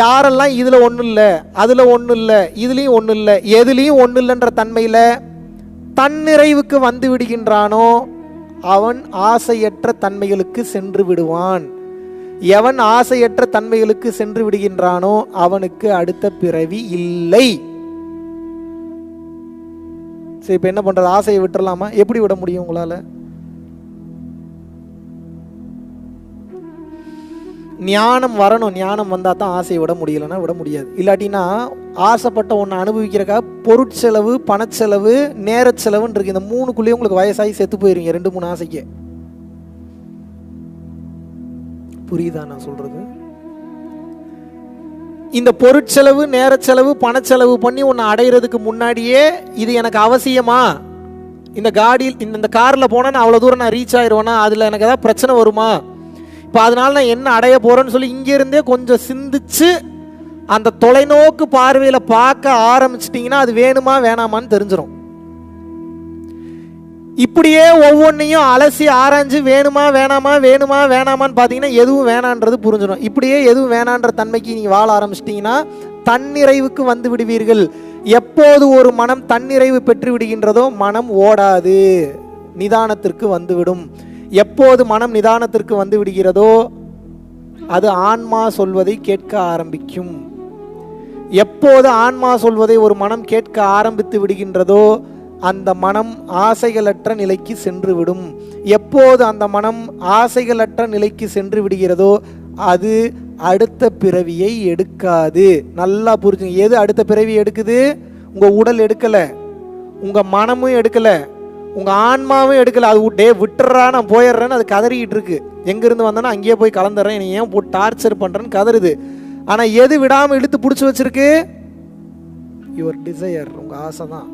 யாரெல்லாம் இதில் ஒன்றும் இல்லை அதில் ஒன்றும் இல்லை இதுலேயும் ஒன்றும் இல்லை எதுலேயும் ஒன்றும் இல்லைன்ற தன்மையில் தன்னிறைவுக்கு வந்து விடுகின்றானோ அவன் ஆசையற்ற தன்மைகளுக்கு சென்று விடுவான். எவன் ஆசையற்ற தன்மைகளுக்கு சென்று விடுகின்றானோ அவனுக்கு அடுத்த பிறவி இல்லை. சரி இப்போ என்ன பண்ணுறது ஆசையை விட்டுடலாமா எப்படி விட முடியும் உங்களால்? ஞானம் வரணும் ஞானம் வந்தால் தான் ஆசையை விட முடியலன்னா விட முடியாது. இல்லாட்டினா ஆசைப்பட்ட ஒன்று அனுபவிக்கிறக்கா பொருட்செலவு பணச்செலவு நேரச்செலவுன்னு இருக்கு. இந்த மூணுக்குள்ளேயே உங்களுக்கு வயசாகி செத்து போயிருங்க ரெண்டு மூணு ஆசைக்கு. புரியுதா நான் சொல்றது? இந்த பொருட்செலவு நேரச்செலவு பணச்செலவு பண்ணி ஒன்று அடையிறதுக்கு முன்னாடியே இது எனக்கு அவசியமா? இந்த காடியில் இந்த இந்த காரில் போனால் நான் அவ்வளோ தூரம் நான் ரீச் ஆயிடுவேனா அதில் எனக்கு ஏதாவது பிரச்சனை வருமா? இப்போ அதனால நான் என்ன அடைய போகிறேன்னு சொல்லி இங்கேருந்தே கொஞ்சம் சிந்திச்சு அந்த தொலைநோக்கு பார்வையில் பார்க்க ஆரம்பிச்சிட்டிங்கன்னா அது வேணுமா வேணாமான்னு தெரிஞ்சிடும் இப்படியே ஒவ்வொன்றையும் அலசி ஆராய்ஞ்சு வேணுமா வேணாமா வேணுமா வேணாமான்னு பார்த்தீங்கன்னா எதுவும் வேணான்றது புரிஞ்சிடும். இப்படியே எதுவும் வேணான்ற தன்மைக்கு நீங்கள் வாழ ஆரம்பிச்சிட்டிங்கன்னா தன்னிறைவுக்கு வந்து விடுவீர்கள். எப்போது ஒரு மனம் தன்னிறைவு பெற்று விடுகின்றதோ மனம் ஓடாது. நிதானத்திற்கு வந்துவிடும் எப்போது மனம் நிதானத்திற்கு வந்து விடுகிறதோ அது ஆன்மா சொல்வதை கேட்க ஆரம்பிக்கும். எப்போது ஆன்மா சொல்வதை ஒரு மனம் கேட்க ஆரம்பித்து விடுகின்றதோ அந்த மனம் ஆசைகளற்ற நிலைக்கு சென்று விடும் எப்போது அந்த மனம் ஆசைகளற்ற நிலைக்கு சென்று விடுகிறதோ அது அடுத்த பிறவியை எடுக்காது. நல்லா புரிஞ்சுங்க. எது அடுத்த பிறவி எடுக்குது? உங்கள் உடல் எடுக்கலை. உங்கள் மனமும் எடுக்கலை. உங்கள் ஆன்மாவும் எடுக்கல அது டே விட்டுறா நான் போயிடுறேன்னு அது கதறிக்கிட்டு இருக்கு. எங்கேருந்து வந்தேன்னா அங்கேயே போய் கலந்துடுறேன் என்னை ஏன் போட்டு டார்ச்சர் பண்ணுறேன்னு கதறுது. ஆனால் எது விடாமல் இழுத்து பிடிச்சி வச்சிருக்கு? யுவர் டிசையர் உங்கள் ஆசை தான்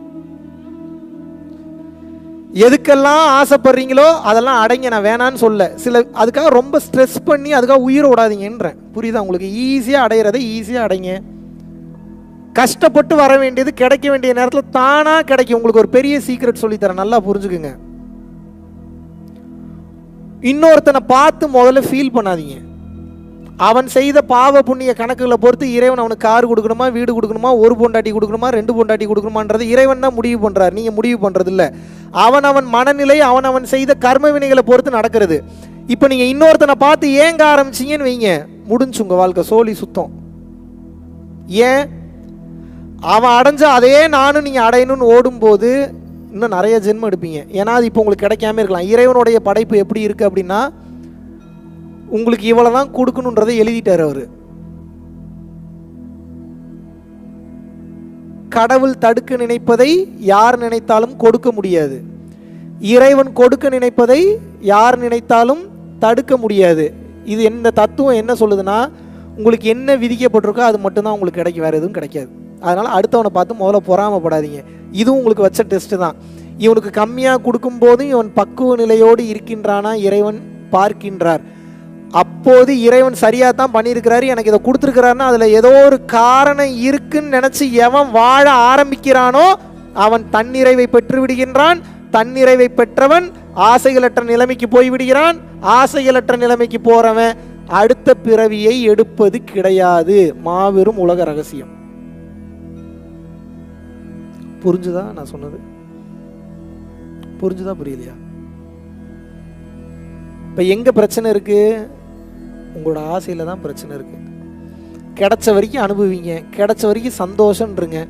எதுக்கெல்லாம் ஆசைப்படுறீங்களோ அதெல்லாம் அடைங்க நான் வேணான்னு சொல்ல. சில அதுக்காக ரொம்ப ஸ்ட்ரெஸ் பண்ணி அதுக்காக உயிரை விடாதீங்கன்றேன். புரியுதா? உங்களுக்கு ஈஸியாக அடையிறதை ஈஸியாக அடைங்க. கஷ்டப்பட்டு வர வேண்டியது கிடைக்க வேண்டிய நேரத்தில் தானாக கிடைக்கும். உங்களுக்கு ஒரு பெரிய சீக்ரெட் சொல்லித்தரேன். நல்லா புரிஞ்சுக்குங்க. இன்னொருத்தனை பார்த்து முதல்ல ஃபீல் பண்ணாதீங்க. அவன் செய்த பாவ புண்ணிய கணக்குகளை பொறுத்து இறைவன் அவனுக்கு கார் கொடுக்கணுமா வீடு கொடுக்கணுமா ஒரு பொண்டாட்டி கொடுக்கணுமா ரெண்டு பொண்டாட்டி கொடுக்கணுமான்றது இறைவன் தான் முடிவு பண்ணுறார் நீங்கள் முடிவு பண்ணுறது இல்லை அவன் அவன் மனநிலை அவன் அவன் செய்த கர்ம வினைகளை பொறுத்து நடக்கிறது. இப்போ நீங்கள் இன்னொருத்தனை பார்த்து ஏங்க ஆரம்பிச்சீங்கன்னு வைங்க. முடிஞ்சுங்க வாழ்க்கை. சோழி சுத்தம். ஏன்? அவன் அடைஞ்ச அதே நானும் நீங்கள் அடையணும்னு ஓடும்போது இன்னும் நிறைய ஜென்மம் எடுப்பீங்க. ஏன்னா அது இப்போ உங்களுக்கு கிடைக்காம இருக்கலாம். இறைவனுடைய படைப்பு எப்படி இருக்குது அப்படின்னா உங்களுக்கு இவ்வளோ தான் கொடுக்கணுன்றதை எழுதிட்டார் அவர். கடவுள் தடுக்க நினைப்பதை யார் நினைத்தாலும் கொடுக்க முடியாது. இறைவன் கொடுக்க நினைப்பதை யார் நினைத்தாலும் தடுக்க முடியாது. இது இந்த தத்துவம் என்ன சொல்லுதுன்னா உங்களுக்கு என்ன விதிக்கப்பட்டிருக்கோ அது மட்டும்தான் உங்களுக்கு கிடைக்கும். வேறு எதுவும் கிடைக்காது. அதனால அடுத்தவனை பார்த்து முதல்ல பொறாமப்படாதீங்க. இதுவும் உங்களுக்கு வச்ச டெஸ்ட்டு தான். இவனுக்கு கம்மியாக கொடுக்கும்போதும் இவன் பக்குவ நிலையோடு இருக்கின்றானா இறைவன் பார்க்கின்றார். அப்போது இறைவன் சரியாக தான் பண்ணியிருக்கிறாரு எனக்கு இதை கொடுத்துருக்கிறாருன்னா அதில் ஏதோ ஒரு காரணம் இருக்குன்னு நினச்சி எவன் வாழ ஆரம்பிக்கிறானோ அவன் தன்னிறைவை பெற்று விடுகின்றான் தன்னிறைவை பெற்றவன் ஆசைகளற்ற நிலைமைக்கு போய் விடுகிறான் ஆசைகளற்ற நிலைமைக்கு போறவன் அடுத்த பிறவியை எடுப்பது கிடையாது. மாபெரும் உலக ரகசியம். புரிஞ்சுதா நான் சொன்னது? புரிஞ்சுதா புரியலையா? இப்போ எங்கே பிரச்சனை இருக்குது உங்களோட ஆசையில் தான் பிரச்சனை இருக்குது கிடைச்ச வரைக்கும் அனுபவிங்க. கிடைச்ச வரைக்கும் சந்தோஷம்ன்றங்க.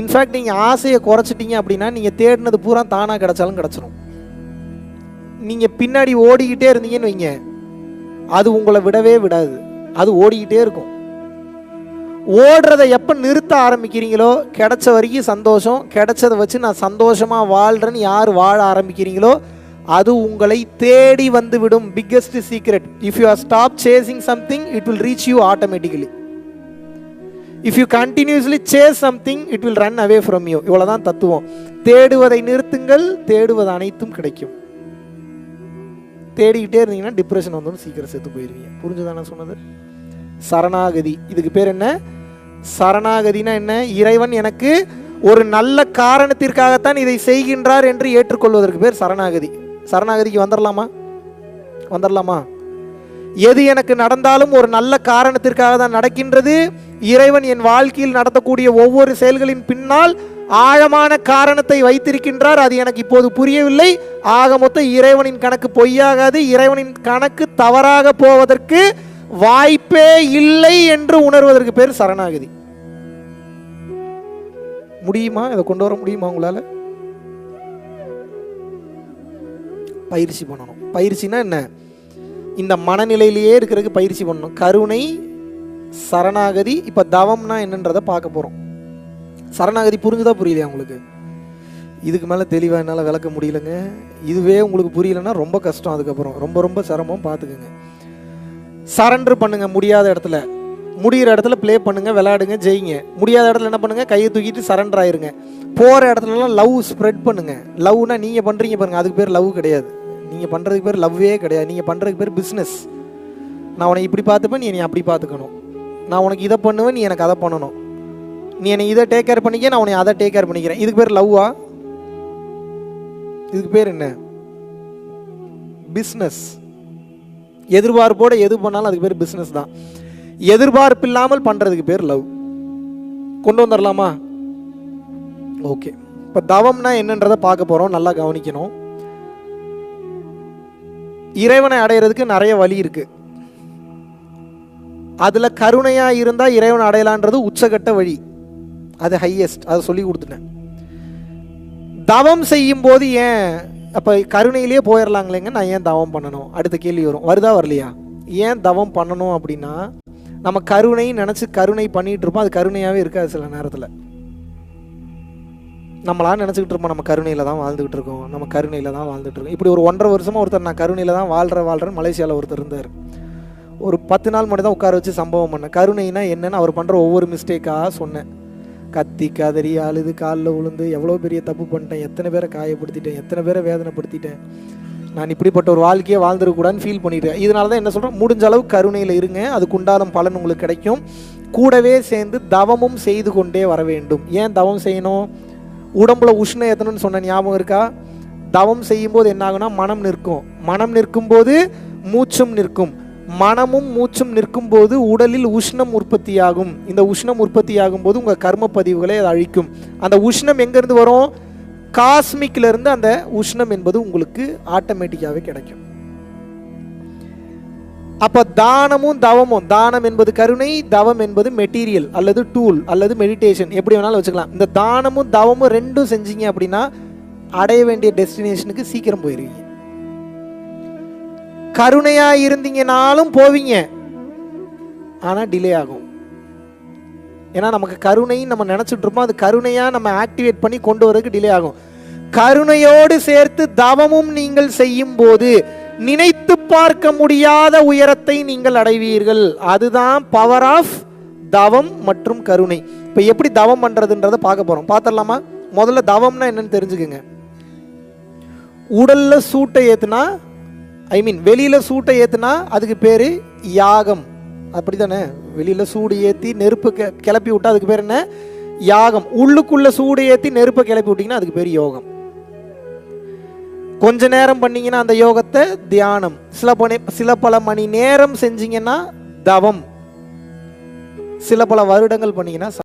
இன்ஃபேக்ட் நீங்கள் ஆசையை குறைச்சிட்டீங்க அப்படின்னா நீங்கள் தேடினது பூரா தானாக கிடைச்சாலும் கிடச்சிரும். நீங்கள் பின்னாடி ஓடிக்கிட்டே இருந்தீங்கன்னு வைங்க. அது உங்களை விடவே விடாது. அது ஓடிக்கிட்டே இருக்கும். ஓடுறதை எப்போ நிறுத்த ஆரம்பிக்கிறீங்களோ கிடைச்ச வரைக்கும் சந்தோஷம். கிடைச்சதை வச்சு நான் சந்தோஷமாக வாழ்கிறேன்னு யார் வாழ ஆரம்பிக்கிறீங்களோ அது உங்களை தேடி வந்து விடும் biggest secret if you are stop chasing something it will reach you automatically if you continuously chase something it will run away from you இவ்வளோதான் தத்துவம். தேடுவதை நிறுத்துங்கள் தேடுவது அனைத்தும் கிடைக்கும். தேடிக்கிட்டே இருந்தீங்கன்னா டிப்ரெஷன் வந்து சீக்கிரம் செத்து போயிருவீங்க. புரிஞ்சுதானே சொன்னது? சரணாகதி. இதுக்கு பேர் என்ன? சரணாகதினா என்ன? இறைவன் எனக்கு ஒரு நல்ல காரணத்திற்காகத்தான் இதை செய்கின்றார் என்று ஏற்றுக்கொள்வதற்கு பேர் சரணாகதி. சரணாகதிக்கு வந்துடலாமா வந்துடலாமா எது எனக்கு நடந்தாலும் ஒரு நல்ல காரணத்திற்காக தான் நடக்கின்றது. இறைவன் என் வாழ்க்கையில் நடத்தக்கூடிய ஒவ்வொரு செயல்களின் பின்னால் ஆழமான காரணத்தை வைத்திருக்கின்றார். அது எனக்கு இப்போது புரியவில்லை. ஆக மொத்தம் இறைவனின் கணக்கு பொய்யாகாது. இறைவனின் கணக்கு தவறாக போவதற்கு வாய்ப்பே இல்லை என்று உணர்வதற்கு பேர் சரணாகதி. முடியுமா? இதை கொண்டு வர முடியுமா உங்களால? பயிற்சி பண்ணணும். பயிற்சினா என்ன? இந்த மனநிலையிலேயே இருக்கிறதுக்கு பயிற்சி பண்ணணும். கருணை சரணாகதி இப்போ தவம்னா என்னன்றதை பார்க்க போகிறோம் சரணாகதி புரிஞ்சுதா புரியலையா உங்களுக்கு? இதுக்கு மேலே தெளிவாக என்னால் விளக்க முடியலங்க. இதுவே உங்களுக்கு புரியலன்னா ரொம்ப கஷ்டம் அதுக்கப்புறம். ரொம்ப ரொம்ப சிரமம் பார்த்துக்குங்க. சரண்டர் பண்ணுங்கள் முடியாத இடத்துல. முடிகிற இடத்துல ப்ளே பண்ணுங்கள் விளையாடுங்க ஜெயிங்க. முடியாத இடத்துல என்ன பண்ணுங்கள் கையை தூக்கிட்டு சரண்டர் ஆயிருங்க. போகிற இடத்துலலாம் லவ் ஸ்ப்ரெட் பண்ணுங்கள் லவ்னால் நீங்கள் பண்ணுறீங்க பாருங்கள் அதுக்கு பேர் லவ் கிடையாது. நீங்கள் பண்ணுறதுக்கு பேர் லவ்வே கிடையாது. நீங்கள் பண்ணுறதுக்கு பேர் பிஸ்னஸ் நான் உனக்கு இப்படி பார்த்துப்பேன் நீ என்னை அப்படி பார்த்துக்கணும். நான் உனக்கு இதை பண்ணுவேன் நீ எனக்கு அதை பண்ணணும். நீ என்னை இதை டேக் கேர் பண்ணிக்க நான் உனக்கு அதை டேக் கேர் பண்ணிக்கிறேன். இதுக்கு பேர் லவ்வா இதுக்கு பேர் என்ன? பிஸ்னஸ் எதிர்பார்ப்போடு எது பண்ணாலும் அதுக்கு பேர் பிஸ்னஸ் தான். எதிர்பார்ப்பு இல்லாமல் பண்ணுறதுக்கு பேர் லவ் கொண்டு வந்துடலாமா ஓகே இப்போ தவம்னா என்னன்றதை பார்க்க போகிறோம் நல்லா கவனிக்கணும். இறைவனை அடையிறதுக்கு நிறைய வழி இருக்குது அதில் கருணையாக இருந்தால் இறைவனை அடையலான்றது உச்சகட்ட வழி. அது ஹையஸ்ட் அதை சொல்லி கொடுத்துட்டேன். தவம் செய்யும்போது ஏன் அப்போ கருணையிலேயே போயிடலாங்களேங்க நான் ஏன் தவம் பண்ணணும்? அடுத்த கேள்வி வரும். வருதா வரலையா? ஏன் தவம் பண்ணணும் அப்படின்னா நம்ம கருணை நினச்சி கருணை பண்ணிகிட்டு இருப்போம். அது கருணையாகவே இருக்காது சில நேரத்தில். நம்மளா நினச்சிக்கிட்டு இருப்போம் நம்ம கருணையில் தான் வாழ்ந்துகிட்டு இருக்கோம். நம்ம கருணையில் தான் வாழ்ந்துட்டு இருக்கோம். இப்படி ஒரு ஒன்றரை வருஷமாக ஒருத்தர் நான் கருணையில் தான் வாழ்கிற வாழ்கிறேன் மலேசியாவில் ஒருத்தர் இருந்தார். ஒரு பத்து நாள் மட்டும் தான் உட்கார வச்சு சம்பவம் பண்ணேன். கருணைனா என்னென்னு அவர் பண்ணுற ஒவ்வொரு மிஸ்டேக்காக சொன்னேன். கத்தி கதறி அழுது காலில் விழுந்து எவ்வளோ பெரிய தப்பு பண்ணிட்டேன் எத்தனை பேரை காயப்படுத்திட்டேன் எத்தனை பேரை வேதனைப்படுத்திட்டேன். நான் இப்படிப்பட்ட ஒரு வாழ்க்கையை வாழ்ந்துருக்கூடாதுன்னு ஃபீல் பண்ணிட்டேன். இதனால தான் என்ன சொல்கிறேன் முடிஞ்ச அளவு கருணையில் இருங்க. அதுக்கு உண்டாலும் பலன் உங்களுக்கு கிடைக்கும். கூடவே சேர்ந்து தவமும் செய்து கொண்டே வர வேண்டும். ஏன் தவம் செய்யணும்? உடம்புல உஷ்ணம் ஏற்றணும்னு சொன்ன ஞாபகம் இருக்கா? தவம் செய்யும்போது என்ன ஆகுனா மனம் நிற்கும். மனம் நிற்கும்போது மூச்சும் நிற்கும். மனமும் மூச்சும் நிற்கும்போது உடலில் உஷ்ணம் உற்பத்தியாகும். இந்த உஷ்ணம் உற்பத்தியாகும் போது உங்கள் கர்ம பதிவுகளை அது அழிக்கும். அந்த உஷ்ணம் எங்கேருந்து வரும்? காஸ்மிக்ல இருந்து அந்த உஷ்ணம் என்பது உங்களுக்கு ஆட்டோமேட்டிக்காகவே கிடைக்கும். அப்போ தானமும் தவமும் தானம் என்பது கருணை தவம் என்பது மெட்டீரியல் அல்லது டூல் அல்லது மெடிடேஷன் எப்படி வேணாலும் வச்சுக்கலாம். இந்த தானமும் தவமும் ரெண்டும் செஞ்சீங்க அப்படின்னா அடைய வேண்டிய டெஸ்டினேஷனுக்கு சீக்கிரம் போயிருவீங்க. கருணையா இருந்தீங்கனாலும் போவீங்க. ஆனா டிலே ஆகும். ஏன்னா நமக்கு கருணைன்னு நம்ம நினைச்சிட்டு இருப்போம் அது கருணையா நம்ம ஆக்டிவேட் பண்ணி கொண்டு வரதுக்கு டிலே ஆகும். கருணையோடு சேர்த்து தவமும் நீங்கள் செய்யும் போது நினைத்து பார்க்க முடியாத உயரத்தை நீங்கள் அடைவீர்கள். அதுதான் பவர் ஆஃப் தவம் மற்றும் கருணை. இப்போ எப்படி தவம் பண்றதுன்றதை பார்க்க போறோம். பார்த்துடலாமா முதல்ல தவம்னா என்னன்னு தெரிஞ்சுக்குங்க. உடல்ல சூட்டை ஏத்துனா ஐ மீன் வெளியில் சூட்டை ஏத்துனா அதுக்கு பேரு யாகம். அப்படிதானே வெளியில சூடு ஏத்தி நெருப்பு கிளப்பி விட்டா அதுக்கு பேர் என்ன? யாகம். உள்ளுக்குள்ள சூடு ஏத்தி நெருப்பை கிளப்பி விட்டீங்கன்னா அதுக்கு பேர் யோகம். கொஞ்ச நேரம் பண்ணீங்கன்னா அந்த யோகத்தை தியானம். சில பணி சில பல மணி நேரம் செஞ்சீங்கன்னா தவம். சில பல வருடங்கள் பண்ணீங்கன்னா